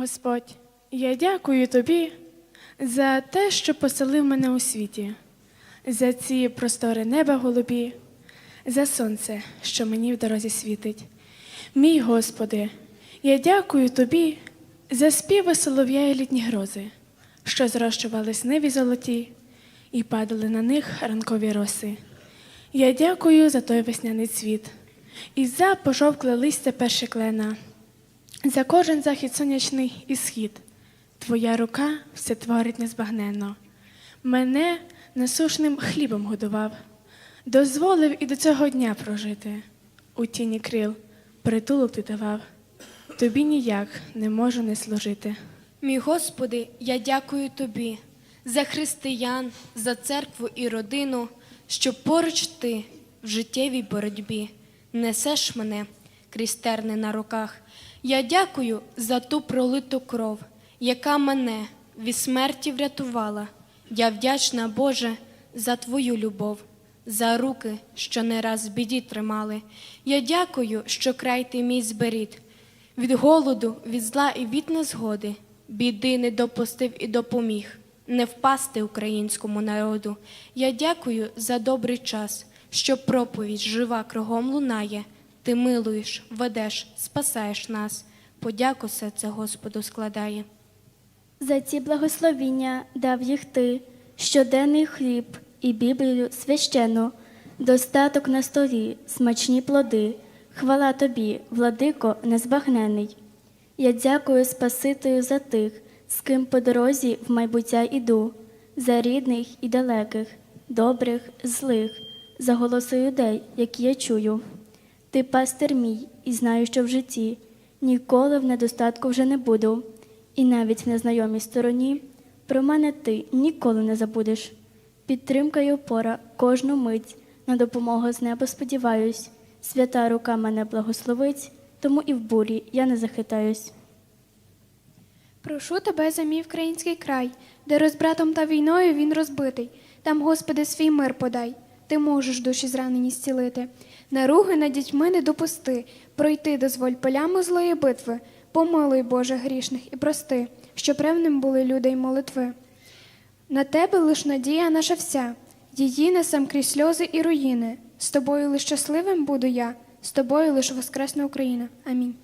Господь, я дякую тобі за те, що поселив мене у світі, за ці простори неба голубі, за сонце, що мені в дорозі світить. Мій Господи, я дякую тобі за співи солов'я і літні грози, що зрощувались ниві золоті і падали на них ранкові роси. Я дякую за той весняний цвіт і за пожовкле листя перше клена, за кожен захід сонячний і схід. Твоя рука все творить незбагненно. Мене насушним хлібом годував, дозволив і до цього дня прожити. У тіні крил притулок ти давав, тобі ніяк не можу не служити. Мій Господи, я дякую Тобі за християн, за церкву і родину, що поруч ти в життєвій боротьбі несеш мене крізь терни на руках. Я дякую за ту пролиту кров, яка мене від смерті врятувала. Я вдячна, Боже, за Твою любов, за руки, що не раз в біді тримали. Я дякую, що край ти мій зберіг. Від голоду, від зла і від незгоди, біди не допустив і допоміг не впасти українському народу. Я дякую за добрий час, що проповідь жива кругом лунає. Ти милуєш, ведеш, спасаєш нас. Подяку серце Господу складає. За ці благословіння дав їх ти, щоденний хліб і Біблію священну, достаток на столі, смачні плоди, хвала тобі, владико незбагнений. Я дякую Спасителю за тих, з ким по дорозі в майбуття іду, за рідних і далеких, добрих, злих, за голоси людей, які я чую. Ти пастир мій, і знаю, що в житті ніколи в недостатку вже не буду, і навіть в незнайомій стороні про мене ти ніколи не забудеш. Підтримка й опора кожну мить на допомогу з неба сподіваюсь. Свята рука мене благословить, тому і в бурі я не захитаюсь. Прошу тебе за мій український край, де розбратом та війною він розбитий. Там, Господи, свій мир подай. Ти можеш душі зранені зцілити. Наруги над дітьми не допусти, пройти дозволь полями злої битви. Помилуй, Боже, грішних і прости, що певним були люди й молитви. На тебе лиш надія наша вся, її несем крізь сльози і руїни. З тобою лиш щасливим буду я, з тобою лиш воскресна Україна. Амінь.